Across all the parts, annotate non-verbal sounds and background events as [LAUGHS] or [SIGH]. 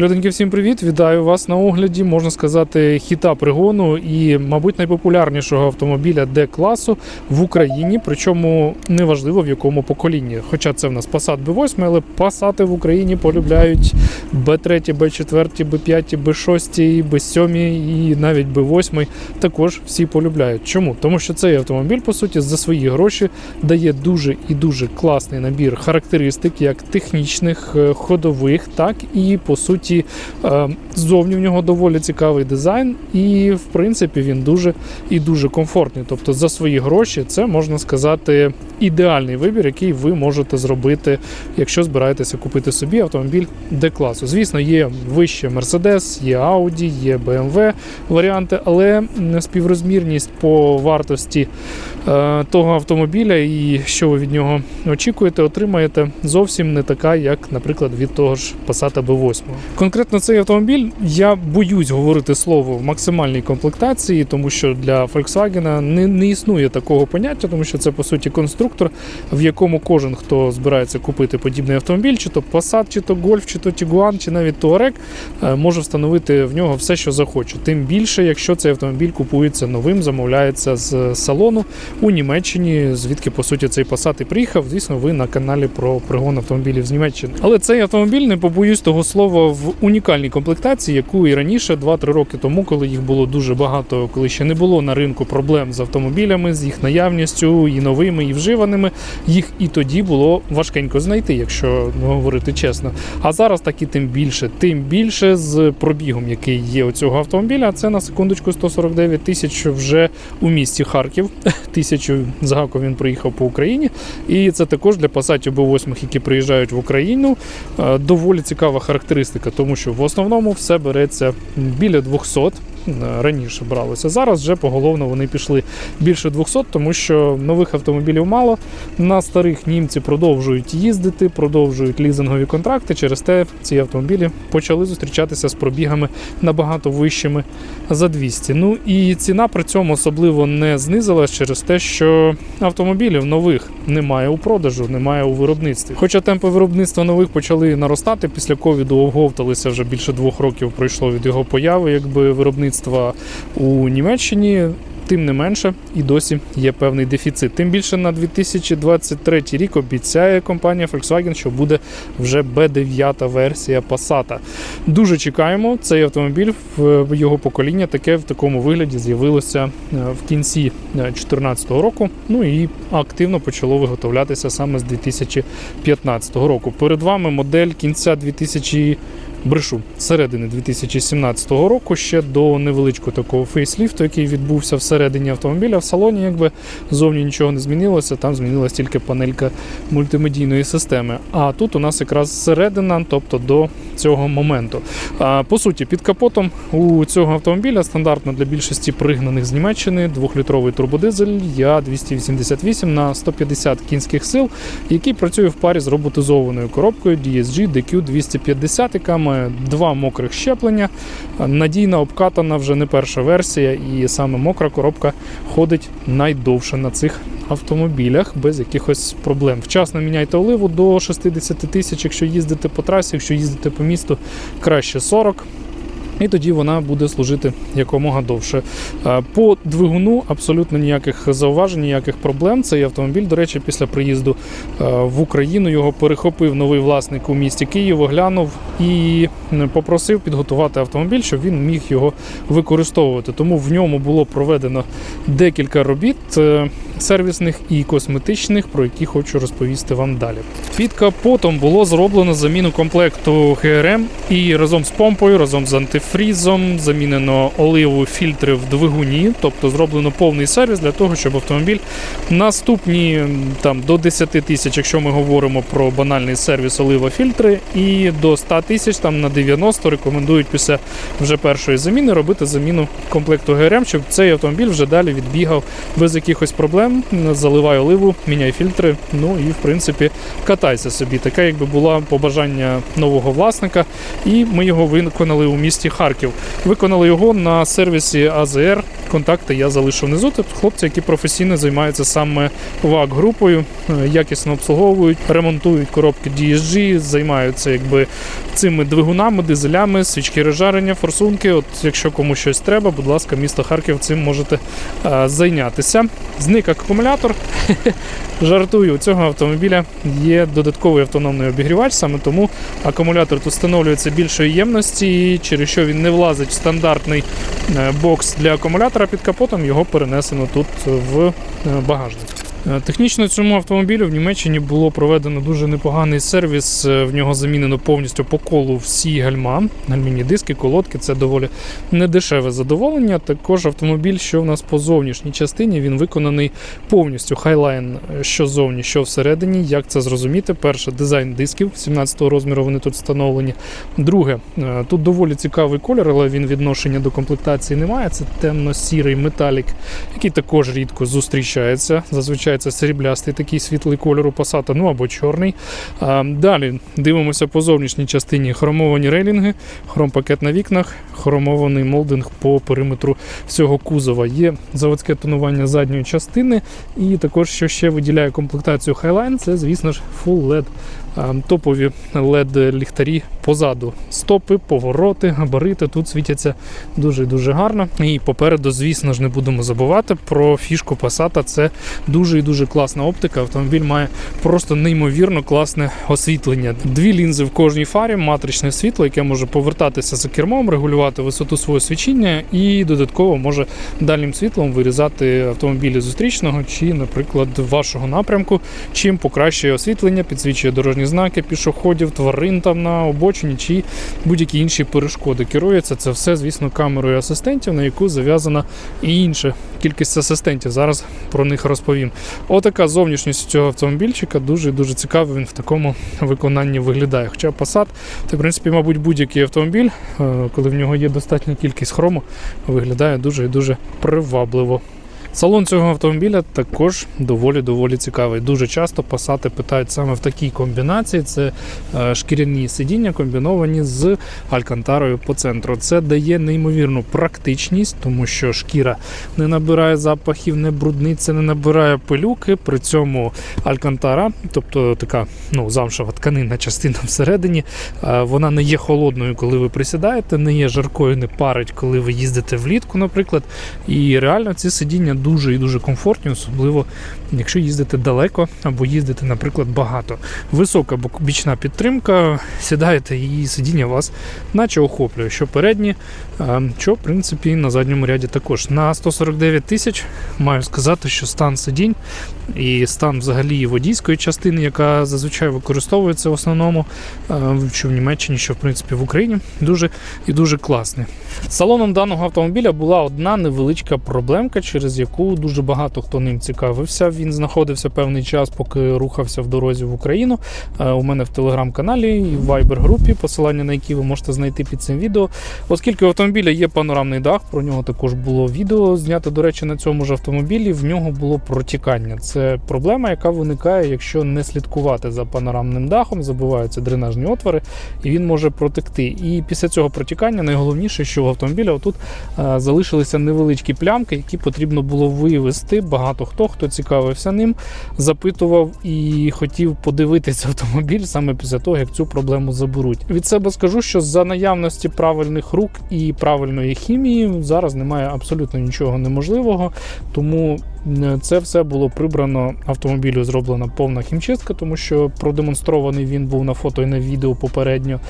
Люденьки, всім привіт! Вітаю вас на огляді. Можна сказати, хіта пригону і, мабуть, найпопулярнішого автомобіля Д-класу в Україні. Причому неважливо в якому поколінні. Хоча це в нас Passat B8, але Passat в Україні полюбляють B3, B4, B5, B6, B7 і навіть B8 також всі полюбляють. Чому? Тому що цей автомобіль, по суті, за свої гроші дає дуже і дуже класний набір характеристик, як технічних, е, ходових, так і по суті. Е, Ззовні в нього доволі цікавий дизайн, і в принципі він дуже і дуже комфортний. Тобто за свої гроші це можна сказати ідеальний вибір, який ви можете зробити, якщо збираєтеся купити собі автомобіль Д-класу. Звісно, є вище Mercedes, є Audi, є BMW варіанти, але співрозмірність по вартості е, того автомобіля і що ви від нього очікуєте, отримаєте зовсім не така, як, наприклад, від того ж Passat B8. Конкретно цей автомобіль я боюсь говорити слово в максимальній комплектації, тому що для Volkswagen не, не існує такого поняття, тому що це по суті конструктор, в якому кожен, хто збирається купити подібний автомобіль, чи то Passat, чи то Golf, чи то Tiguan, чи навіть Touareg, е, може встановити в нього все, що захоче. Тим більше, якщо цей автомобіль купується новим, замовляється з салону у Німеччині, звідки по суті цей Passat і приїхав. Звісно, ви на каналі про пригон автомобілів з Німеччини. Але цей автомобіль не побоюсь того слова в унікальній комплектації, яку і раніше, 2-3 роки тому, коли їх було дуже багато, коли ще не було на ринку проблем з автомобілями, з їх наявністю, і новими, і вживаними, їх і тоді було важкенько знайти, якщо ну, говорити чесно. А зараз так і тим більше, тим більше з пробігом, який є у цього автомобіля. Це на секундочку 149 тисяч вже у місті Харків. [LAUGHS] Тисячу з гаком він приїхав по Україні. І це також для пасатів Б8, які приїжджають в Україну. е, Доволі цікава характеристика, тому що в основному все береться біля 200. Е, Раніше бралося. Зараз вже поголовно вони пішли більше 200, тому що нових автомобілів мало. На старих німці продовжують їздити, продовжують лізингові контракти. Через те ці автомобілі почали зустрічатися з пробігами набагато вищими за 200. Ну і ціна при цьому особливо не знизилась через те, що автомобілів нових немає у продажу, немає у виробництві. Хоча темпи виробництва нових почали наростати після ковіду, оговталися вже більше двох років пройшло від його появи, якби виробництва у Німеччині. Тим не менше, і досі є певний дефіцит. Тим більше на 2023 рік обіцяє компанія Volkswagen, що буде вже B9 версія Passat. Дуже чекаємо цей автомобіль в його покоління. Таке в такому вигляді з'явилося е, в кінці 2014 року. Ну і активно почало виготовлятися саме з 2015 року. Перед вами модель кінця 2000 брешу середини 2017 року ще до невеличкого такого фейсліфту, який відбувся всередині автомобіля. В салоні, якби зовні нічого не змінилося, там змінилася тільки панелька мультимедійної системи. А тут у нас якраз середина, тобто до цього моменту. По суті, під капотом у цього автомобіля стандартно для більшості пригнаних з Німеччини двохлітровий турбодизель Я 288 на 150 кінських сил, який працює в парі з роботизованою коробкою DSG DQ 250, яка має два мокрих щеплення. Надійна обкатана вже не перша версія, і саме мокра коробка ходить найдовше на цих автомобілях без якихось проблем. Вчасно міняйте оливу до 60 тисяч, якщо їздите по трасі, якщо їздите по місту, краще 40. І тоді вона буде служити якомога довше. Е, По двигуну абсолютно ніяких зауважень, ніяких проблем. Цей автомобіль, до речі, після приїзду е, в Україну його перехопив новий власник у місті Київ, оглянув і попросив підготувати автомобіль, щоб він міг його використовувати. Тому в ньому було проведено декілька робіт е, сервісних і косметичних, про які хочу розповісти вам далі. Під капотом було зроблено заміну комплекту ГРМ і разом з помпою, разом з антифрізом замінено оливу фільтри в двигуні, тобто зроблено повний сервіс для того, щоб автомобіль наступні там до 10 тисяч, якщо ми говоримо про банальний сервіс олива фільтри, і до 100 тисяч там на 90 рекомендують після вже першої заміни робити заміну комплекту ГРМ, щоб цей автомобіль вже далі відбігав без якихось проблем. Заливай оливу, міняй фільтри. Ну і в принципі катайся собі. Таке, якби було побажання нового власника, і ми його виконали у місті Харків. Виконали його на сервісі АЗР Контакти я залишу внизу. Тобто хлопці, які професійно займаються саме вак групою, е, якісно обслуговують, ремонтують коробки DSG, займаються якби цими двигунами, дизелями, свічки розжарення, форсунки. От якщо комусь щось треба, будь ласка, місто Харків цим можете е, зайнятися. Зник акумулятор. [LAUGHS] Жартую, у цього автомобіля є додатковий автономний обігрівач, саме тому акумулятор тут встановлюється більшої ємності, через що він не влазить в стандартний е, бокс для акумулятора під капотом, його перенесено тут в е, багажник. Е, Технічно цьому автомобілю в Німеччині було проведено дуже непоганий сервіс. Е, В нього замінено повністю по колу всі гальма, гальмінні диски, колодки. Це доволі недешеве задоволення. Також автомобіль, що в нас по зовнішній частині, він виконаний повністю хайлайн, е, що зовні, що всередині. Як це зрозуміти? Перше, дизайн дисків 17-го розміру вони тут встановлені. Друге, тут доволі цікавий колір, але він відношення до комплектації не має. Це темно-сірий металік, який також рідко зустрічається. Зазвичай це сріблястий такий світлий кольор у Passat, ну або чорний. Далі дивимося по зовнішній частині хромовані рейлінги, хромпакет на вікнах, хромований молдинг по периметру всього кузова. Є заводське тонування задньої частини, і також, що ще виділяє комплектацію Highline, це, звісно ж, Full LED. Топові LED ліхтарі позаду. Стопи, повороти, габарити тут світяться дуже і дуже гарно. І попереду, звісно ж, не будемо забувати про фішку Passat. Це дуже і дуже класна оптика. Автомобіль має просто неймовірно класне освітлення. Дві лінзи в кожній фарі, матричне світло, яке може повертатися за кермом, регулювати висоту свого свічіння і додатково може дальнім світлом вирізати автомобілі зустрічного чи, наприклад, вашого напрямку, чим покращує освітлення, підсвічує дорожні знаки, пішоходів, тварин там на обочині чи будь-які інші перешкоди. Керується це все, звісно, камерою асистентів, на яку зав'язана і інша кількість асистентів. Зараз про них розповім. Отака зовнішність цього автомобільчика дуже дуже цікаво. Він в такому виконанні виглядає. Хоча Passat, це в принципі, мабуть, будь-який автомобіль, е, коли в нього є достатня кількість хрому, виглядає дуже і дуже привабливо. Салон цього автомобіля також доволі доволі цікавий. Дуже часто пасати питають саме в такій комбінації. Це е, шкіряні сидіння комбіновані з алькантарою по центру. Це дає неймовірну практичність, тому що шкіра не набирає запахів, не брудниться, не набирає пилюки. При цьому алькантара, тобто така ну, замшева тканинна частина всередині, е, вона не є холодною, коли ви присідаєте, не є жаркою, не парить, коли ви їздите влітку, наприклад. І реально ці сидіння дуже і дуже комфортні, особливо якщо їздите далеко або їздите, наприклад, багато. Висока бічна підтримка, сідаєте і сидіння вас наче охоплює, що передні, що в принципі на задньому ряді також. На 149 тисяч маю сказати, що стан сидінь і стан взагалі водійської частини, яка зазвичай використовується в основному, що в Німеччині, що в принципі в Україні, дуже і дуже класний. Салоном даного автомобіля була одна невеличка проблемка, через яку дуже багато хто ним цікавився. Він знаходився певний час, поки рухався в дорозі в Україну. Е, У мене в телеграм-каналі і в Viber-групі, посилання на які ви можете знайти під цим відео. Оскільки у автомобіля є панорамний дах, про нього також було відео знято, до речі, на цьому ж автомобілі. В нього було протікання. Це проблема, яка виникає, якщо не слідкувати за панорамним дахом, забиваються дренажні отвори, і він може протекти. І після цього протікання найголовніше, що у автомобіля отут е, залишилися невеличкі плямки, які потрібно було вивести. Багато хто, хто цікавився ним, запитував і хотів подивитися автомобіль саме після того, як цю проблему заберуть. Від себе скажу, що за наявності правильних рук і правильної хімії зараз немає абсолютно нічого неможливого, тому це все було прибрано. Автомобілю зроблена повна хімчистка, тому що продемонстрований він був на фото і на відео попередньо.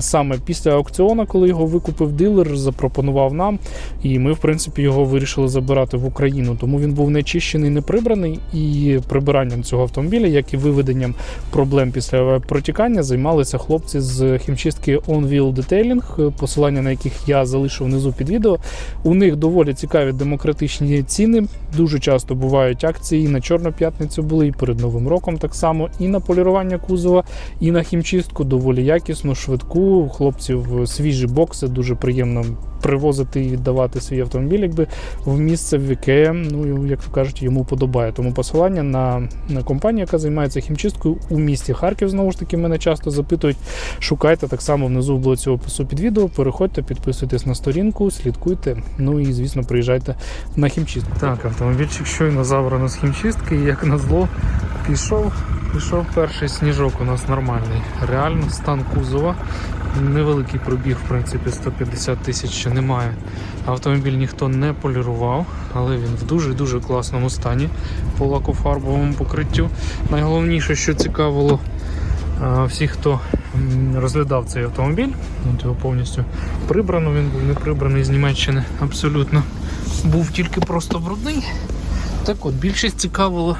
Саме після аукціону, коли його викупив дилер, запропонував нам, і ми, в принципі, його вирішили забирати в Україну. Тому він був не чищений, не прибраний, і прибиранням цього автомобіля, як і виведенням проблем після протікання, займалися хлопці з хімчистки On Wheel Detailing, посилання на яких я залишу внизу під відео. У них доволі цікаві демократичні ціни. Дуже часто бувають акції. І на Чорну п'ятницю були, і перед Новим роком так само, і на полірування кузова, і на хімчистку доволі якісно, швидку. Хлопців свіжі бокси, дуже приємно привозити і віддавати свій автомобіль, якби в місце, в яке, ну як то кажуть, йому подобає. Тому посилання на, на компанію, яка займається хімчисткою у місті Харків, знову ж таки, мене часто запитують. Шукайте так само внизу в блоці опису під відео. Переходьте, підписуйтесь на сторінку, слідкуйте. Ну і звісно, приїжджайте на хімчистку. Так, автомобільчик щойно забрано з хімчистки, і як назло, пішов. Пішов перший сніжок у нас нормальний. Реально стан кузова. Невеликий пробіг, в принципі, 150 тисяч ще немає. Автомобіль ніхто не полірував, але він в дуже-дуже класному стані по лакофарбовому покриттю. Найголовніше, що цікавило всіх, хто розглядав цей автомобіль, от його повністю прибрано, він був не прибраний з Німеччини абсолютно. Був тільки просто брудний. Так от, більшість цікавило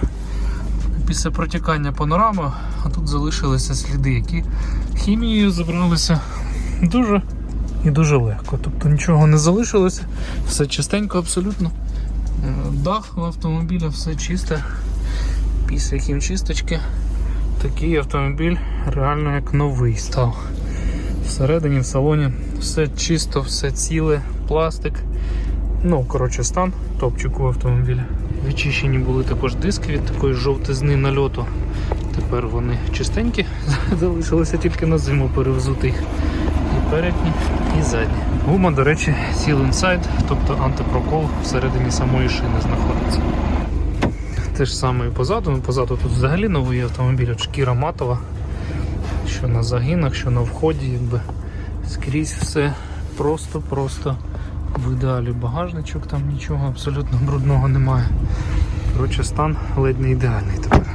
після протікання панорами, а тут залишилися сліди, які хімією забралися дуже і дуже легко. Тобто нічого не залишилося, все чистенько абсолютно. Е, Дах автомобіля все чисте. Після хімчисточки такий автомобіль реально як новий став. Всередині в салоні все чисто, все ціле, пластик. Ну, коротше, стан топчику автомобіля. Відчищені були також диски від такої жовтизни нальоту. Тепер вони чистенькі, [LAUGHS] залишилося тільки на зиму перевзути їх. І передні, і задні. Гума, до речі, Seal Inside, тобто антипрокол всередині самої шини знаходиться. Те ж саме і позаду. Позаду тут взагалі новий автомобіль, от шкіра матова. Що на загинах, що на вході, якби скрізь все просто-просто в ідеалі багажничок, там нічого абсолютно брудного немає. Коротше, стан ледь не ідеальний тепер.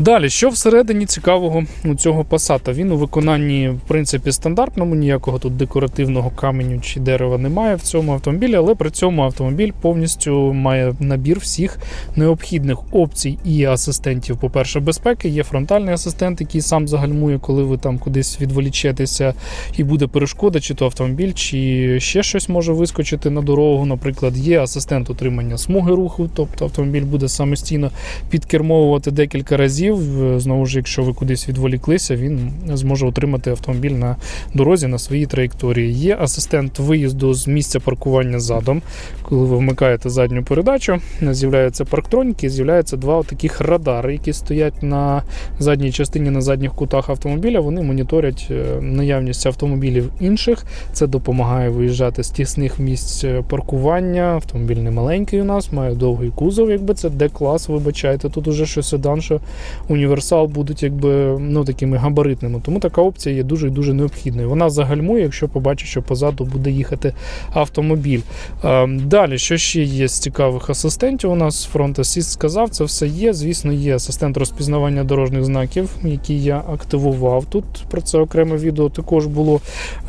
Далі, що всередині цікавого у цього пасата? Він у виконанні, в принципі, стандартному, ніякого тут декоративного каменю чи дерева немає в цьому автомобілі, але при цьому автомобіль повністю має набір всіх необхідних опцій і асистентів. По-перше, безпеки. Є фронтальний асистент, який сам загальмує, коли ви там кудись відволічетеся і буде перешкода, чи то автомобіль, чи ще щось може вискочити на дорогу. Наприклад, є асистент утримання смуги руху, тобто автомобіль буде самостійно підкермовувати декілька разів. Знову ж, якщо ви кудись відволіклися, він зможе утримати автомобіль на дорозі на своїй траєкторії. Є асистент виїзду з місця паркування задом. Коли ви вмикаєте задню передачу, з'являються парктроніки, з'являються два таких радари, які стоять на задній частині, на задніх кутах автомобіля. Вони моніторять е, наявність автомобілів інших. Це допомагає виїжджати з тісних місць е, паркування. Автомобіль не маленький у нас, має довгий кузов, якби це Д-клас, вибачайте. Тут уже що седан, що універсал будуть якби ну такими габаритними. Тому така опція є дуже і дуже необхідною. Вона загальмує, якщо побачить, що позаду буде їхати автомобіль. Е, далі, що ще є з цікавих асистентів? У нас фронт асіст сказав, це все є. Звісно, є асистент розпізнавання дорожніх знаків, який я активував. Тут про це окреме відео також було.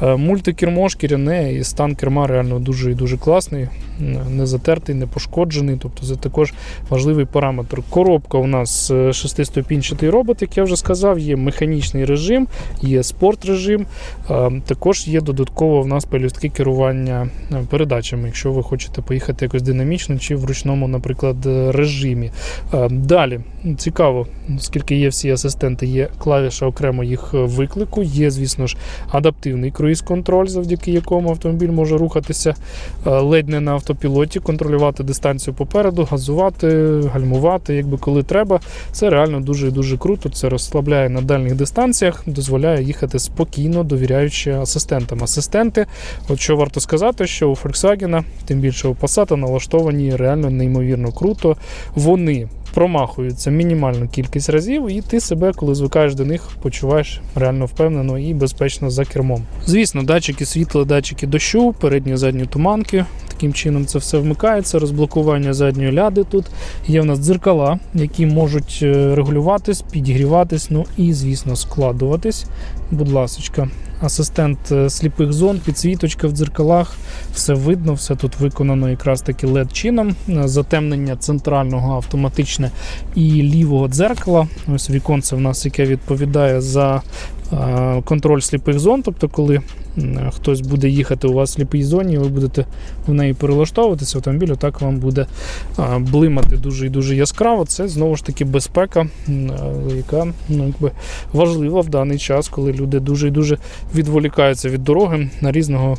Е, Мультикермо шкіряне і стан керма реально дуже і дуже класний, не затертий, не пошкоджений. Тобто це також важливий параметр. Коробка у нас е, 6 п'ятиступінчатий робот, як я вже сказав, є механічний режим, є спорт режим. Також є додатково в нас пелюстки керування е, передачами, якщо ви хочете поїхати якось динамічно чи в ручному, наприклад, е, режимі. Е, далі цікаво, оскільки є всі асистенти, є клавіша окремо їх виклику, є, звісно ж, адаптивний круїз-контроль, завдяки якому автомобіль може рухатися е, ледь не на автопілоті, контролювати дистанцію попереду, газувати, гальмувати, якби коли треба. Це реально дуже дуже круто. Це розслабляє на дальніх дистанціях, дозволяє їхати спокійно, довіряючи асистентам. Асистенти, от що варто сказати, що у Volkswagen, тим більше у Passat, налаштовані реально неймовірно круто. Вони промахуються мінімальну кількість разів, і ти себе, коли звикаєш до них, почуваєш реально впевнено і безпечно за кермом. Звісно, датчики світла, датчики дощу, передні задні туманки. Таким чином це все вмикається, розблокування задньої ляди тут. Є в нас дзеркала, які можуть е, регулюватись, підігріватись, ну і, звісно, складуватись. Будь ласочка. Асистент е, сліпих зон, підсвіточка в дзеркалах, все видно, все тут виконано якраз таки led чином. Е, Затемнення центрального автоматичне і лівого дзеркала. Ось віконце в нас, яке відповідає за контроль сліпих зон. Тобто, коли хтось буде їхати у вас в сліпій зоні, ви будете в неї перелаштовуватися, автомобіль так вам буде блимати дуже і дуже яскраво. Це знову ж таки безпека, яка ну, якби важлива в даний час, коли люди дуже і дуже відволікаються від дороги на різного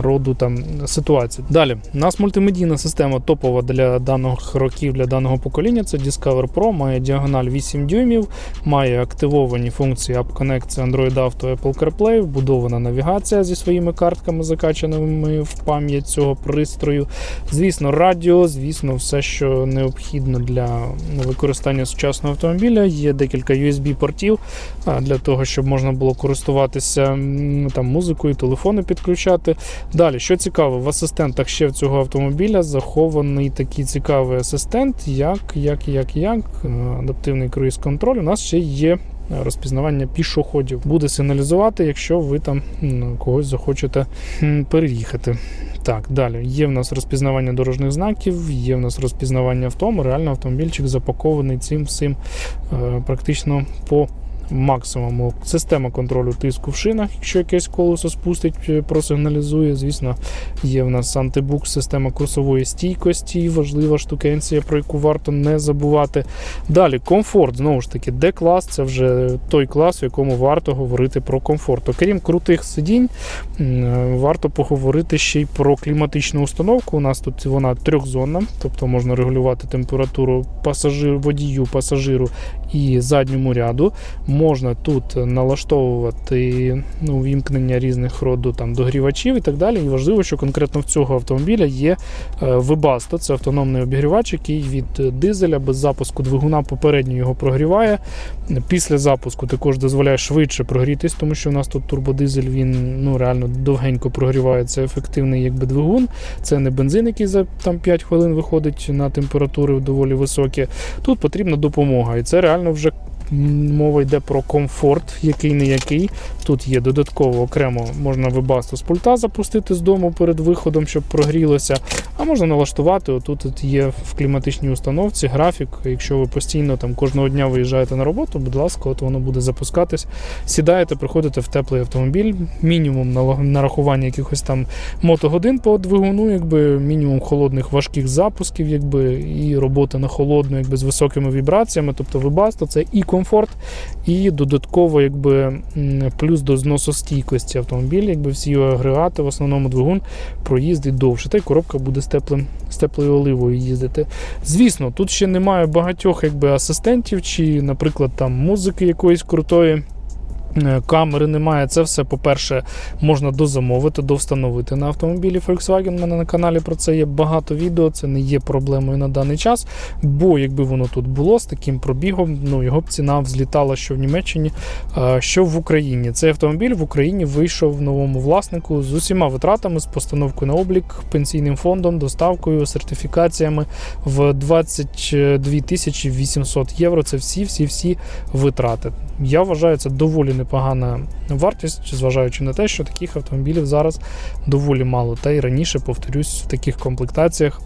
роду там ситуації. Далі у нас мультимедійна система топова для даних років, для даного покоління. Це Discover Pro, має діагональ 8 дюймів, має активовані функції App Connect, Android Auto, Apple CarPlay, вбудована навігація зі своїми картками, закачаними в пам'ять цього пристрою. Звісно, радіо, звісно, все, що необхідно для використання сучасного автомобіля. Є декілька USB-портів для того, щоб можна було користуватися там музикою, телефони підключати. Далі, що цікаво, в асистентах ще в цього автомобіля захований такий цікавий асистент, як, як, як, як е, адаптивний круїз-контроль. У нас ще є. Розпізнавання пішоходів буде сигналізувати, якщо ви там когось захочете переїхати. Так, далі є в нас розпізнавання дорожніх знаків, є в нас розпізнавання в тому. Реально автомобільчик запакований цим всім е, практично по максимуму. Система контролю тиску в шинах, якщо якесь колесо спустить, е, просигналізує. Звісно, є в нас антибук, система курсової стійкості, важлива штукенція, про яку варто не забувати. Далі комфорт, знову ж таки, D-клас це вже той клас, в якому варто говорити про комфорт. Окрім крутих сидінь, е, варто поговорити ще й про кліматичну установку. У нас тут вона трьохзонна, тобто можна регулювати температуру пасажир, водію, пасажиру і задньому ряду. Можна тут налаштовувати ну, вімкнення різних роду там догрівачів і так далі. І важливо, що конкретно в цього автомобіля є е, Webasto, це автономний обігрівач, який від дизеля без запуску двигуна попередньо його прогріває. Після запуску також дозволяє швидше прогрітись, тому що у нас тут турбодизель він ну реально довгенько прогрівається. Ефективний якби двигун. Це не бензин, який за там 5 хвилин виходить на температури доволі високі. Тут потрібна допомога, і це реально вже. Мова йде про комфорт, який не який. Тут є додатково окремо можна вебасту з пульта запустити з дому перед виходом, щоб прогрілося. А можна налаштувати. Отут от є в кліматичній установці графік. Якщо ви постійно там кожного дня виїжджаєте на роботу, будь ласка, от воно буде запускатись. Сідаєте, приходите в теплий автомобіль, мінімум нарахування якихось там мотогодин по двигуну, якби мінімум холодних важких запусків, якби і робота на холодну, якби з високими вібраціями. Тобто вибасто це і комфорт, і додатково, якби плюс до зносостійкості автомобіля, якби всі його агрегати, в основному двигун проїздить довше. Та й коробка буде з теплим з теплою оливою їздити. Звісно, тут ще немає багатьох якби асистентів, чи, наприклад, там музики якоїсь крутої. Е, Камери немає. Це все, по-перше, можна дозамовити, довстановити на автомобілі Volkswagen. У мене на каналі про це є багато відео. Це не є проблемою на даний час. Бо якби воно тут було з таким пробігом, ну його б ціна взлітала що в Німеччині, е, що в Україні. Цей автомобіль в Україні вийшов новому власнику з усіма витратами, з постановкою на облік, пенсійним фондом, доставкою, сертифікаціями в 22 тисячі 800 євро. Це всі, всі, витрати. Я вважаю, це доволі непогана вартість, зважаючи на те, що таких автомобілів зараз доволі мало. Та й раніше, повторюсь, в таких комплектаціях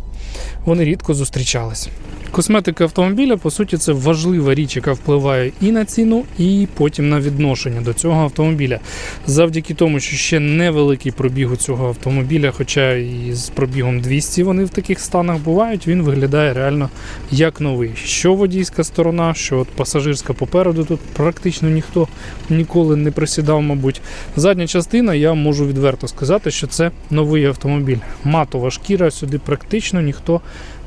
вони рідко зустрічались. Косметика автомобіля, по суті, це важлива річ, яка впливає і на ціну, і потім на відношення до цього автомобіля. Завдяки тому, що ще невеликий пробіг у цього автомобіля, хоча і з пробігом 200 вони в таких станах бувають, він виглядає реально як новий. Що водійська сторона, що от пасажирська попереду тут практично ніхто ніколи не присідав, мабуть. Задня частина, я можу відверто сказати, що це новий автомобіль. Матова шкіра, сюди практично ніхто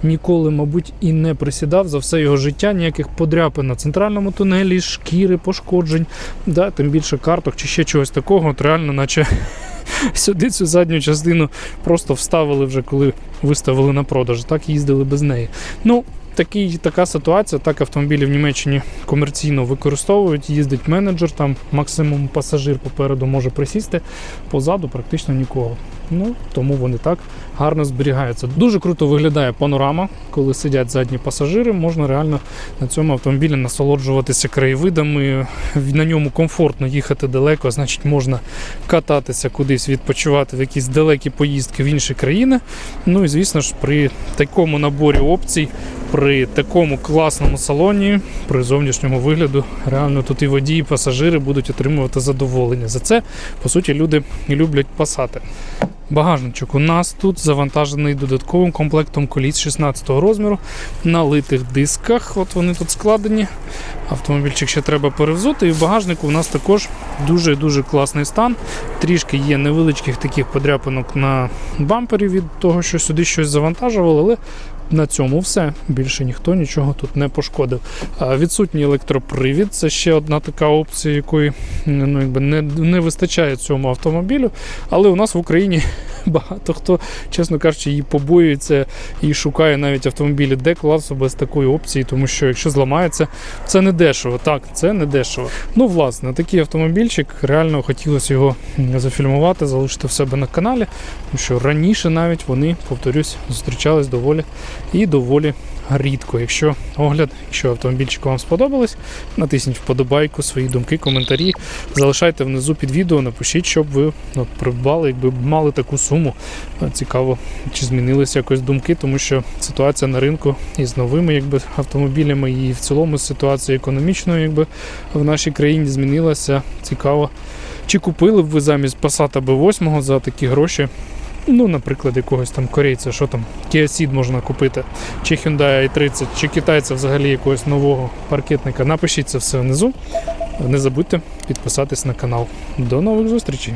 ніколи, мабуть, і не присідав за все його життя, ніяких подряпин на центральному тунелі, шкіри, пошкоджень, да, тим більше карток чи ще чогось такого. От реально, наче [LAUGHS] сюди цю задню частину просто вставили вже, коли виставили на продаж. Так їздили без неї. Ну, такий, така ситуація, так автомобілі в Німеччині комерційно використовують, їздить менеджер, там максимум пасажир попереду може присісти, позаду практично нікого. Ну, тому вони так гарно зберігаються. Дуже круто виглядає панорама, коли сидять задні пасажири. Можна реально на цьому автомобілі насолоджуватися краєвидами. На ньому комфортно їхати далеко, значить можна кататися кудись, відпочивати в якісь далекі поїздки в інші країни. Ну і звісно ж, при такому наборі опцій при такому класному салоні, при зовнішньому вигляду, реально тут і водії, і пасажири будуть отримувати задоволення. За це, по суті, люди люблять пасати. Багажничок у нас тут завантажений додатковим комплектом коліс 16 розміру на литих дисках. От вони тут складені. Автомобільчик ще треба перевзути. І в багажнику у нас також дуже дуже класний стан. Трішки є невеличких таких подряпинок на бампері від того, що сюди щось завантажували, але на цьому все. Більше ніхто нічого тут не пошкодив. Відсутній електропривід це ще одна така опція, якої ну, якби не, не вистачає цьому автомобілю. Але у нас в Україні [LAUGHS] багато хто, чесно кажучи, її побоюється і шукає навіть автомобілі Д-класу без такої опції, тому що якщо зламається, це не дешево. Так, це не дешево. Ну, власне, такий автомобільчик. Реально хотілося його зафільмувати, залишити в себе на каналі, тому що раніше навіть вони, повторюсь, зустрічались доволі і доволі рідко. Якщо огляд, якщо автомобільчик вам сподобались, натисніть вподобайку, свої думки, коментарі. Залишайте внизу під відео, напишіть, щоб ви от, придбали, якби мали таку суму. Е, Цікаво, чи змінилися якось думки, тому що ситуація на ринку із новими якби, автомобілями, і в цілому ситуація економічною якби, в нашій країні змінилася. Цікаво. Чи купили б ви замість Passat B8 за такі гроші? Ну, наприклад, якогось там корейця, що там, Kia Ceed можна купити, чи Hyundai i30, чи китайця взагалі якогось нового паркетника. Напишіть це все внизу. Не забудьте підписатись на канал. До нових зустрічей!